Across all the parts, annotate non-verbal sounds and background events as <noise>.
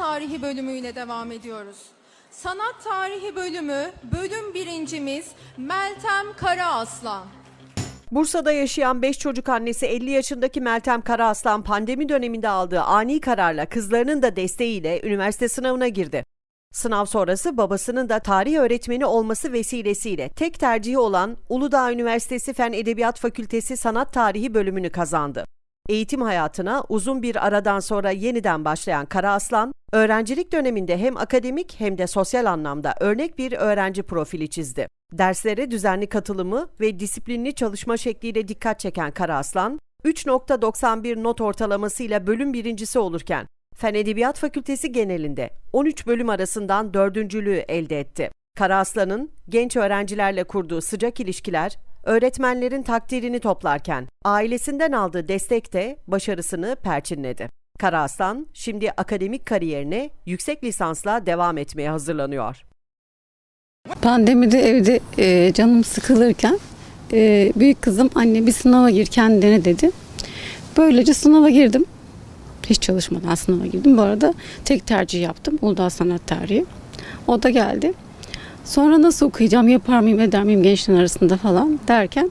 tarihi bölümüyle devam ediyoruz. Sanat tarihi bölümü bölüm birincimiz Meltem Karaaslan. Bursa'da yaşayan 5 çocuk annesi 50 yaşındaki Meltem Karaaslan pandemi döneminde aldığı ani kararla kızlarının da desteğiyle üniversite sınavına girdi. Sınav sonrası babasının da tarih öğretmeni olması vesilesiyle tek tercihi olan Uludağ Üniversitesi Fen Edebiyat Fakültesi Sanat Tarihi bölümünü kazandı. Eğitim hayatına uzun bir aradan sonra yeniden başlayan Karaaslan, öğrencilik döneminde hem akademik hem de sosyal anlamda örnek bir öğrenci profili çizdi. Derslere düzenli katılımı ve disiplinli çalışma şekliyle dikkat çeken Karaaslan, 3.91 not ortalamasıyla bölüm birincisi olurken, Fen Edebiyat Fakültesi genelinde 13 bölüm arasından dördüncülüğü elde etti. Karaaslan'ın genç öğrencilerle kurduğu sıcak ilişkiler, öğretmenlerin takdirini toplarken ailesinden aldığı destek de başarısını perçinledi. Karaaslan şimdi akademik kariyerine yüksek lisansla devam etmeye hazırlanıyor. Pandemide evde e, canım sıkılırken e, büyük kızım anne bir sınava gir kendine dedi. Böylece sınava girdim. Hiç çalışmadan sınava girdim. Bu arada tek tercih yaptım. Uludağ Sanat Tarihi. O da geldi. Sonra nasıl okuyacağım, yapar mıyım, eder miyim gençlerin arasında falan derken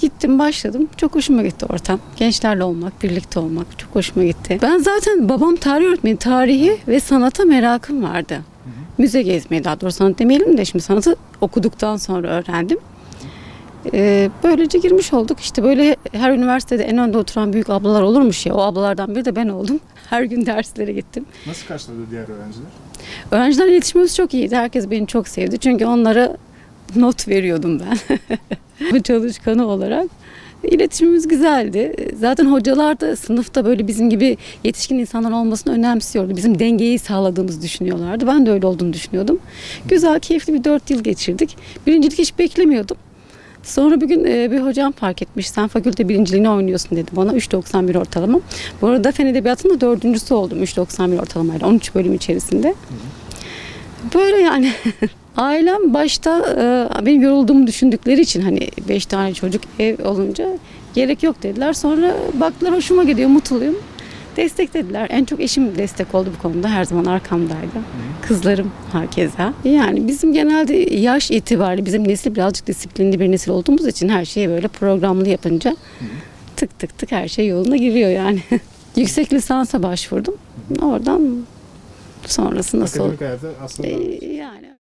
gittim başladım. Çok hoşuma gitti ortam. Gençlerle olmak, birlikte olmak çok hoşuma gitti. Ben zaten babam tarih öğretmeni, tarihi ve sanata merakım vardı. Müze gezmeyi daha doğrusu sanat demeyelim de şimdi sanatı okuduktan sonra öğrendim. Ee, böylece girmiş olduk. İşte böyle her üniversitede en önde oturan büyük ablalar olurmuş ya. O ablalardan biri de ben oldum. <laughs> Her gün derslere gittim. Nasıl karşıladı diğer öğrenciler? Öğrencilerle iletişimimiz çok iyiydi. Herkes beni çok sevdi. Çünkü onlara not veriyordum ben. <laughs> Bu çalışkanı olarak. İletişimimiz güzeldi. Zaten hocalar da sınıfta böyle bizim gibi yetişkin insanlar olmasını önemsiyordu. Bizim dengeyi sağladığımızı düşünüyorlardı. Ben de öyle olduğunu düşünüyordum. Güzel, keyifli bir dört yıl geçirdik. Birincilik hiç beklemiyordum. Sonra bir gün e, bir hocam fark etmiş. Sen fakülte birinciliğini oynuyorsun dedi bana. 3.91 ortalama. Bu arada fen edebiyatında dördüncüsü oldum 3.91 ortalamayla 13 bölüm içerisinde. Böyle yani <laughs> ailem başta e, benim yorulduğumu düşündükleri için hani 5 tane çocuk ev olunca gerek yok dediler. Sonra baktılar hoşuma gidiyor, mutluyum. Desteklediler. En çok eşim destek oldu bu konuda. Her zaman arkamdaydı. Kızlarım hakeza. Yani bizim genelde yaş itibariyle bizim nesil birazcık disiplinli bir nesil olduğumuz için her şeyi böyle programlı yapınca tık tık tık her şey yoluna giriyor yani. <laughs> Yüksek lisansa başvurdum. Oradan sonrası nasıl? Akademik hayatı aslında Ee, Yani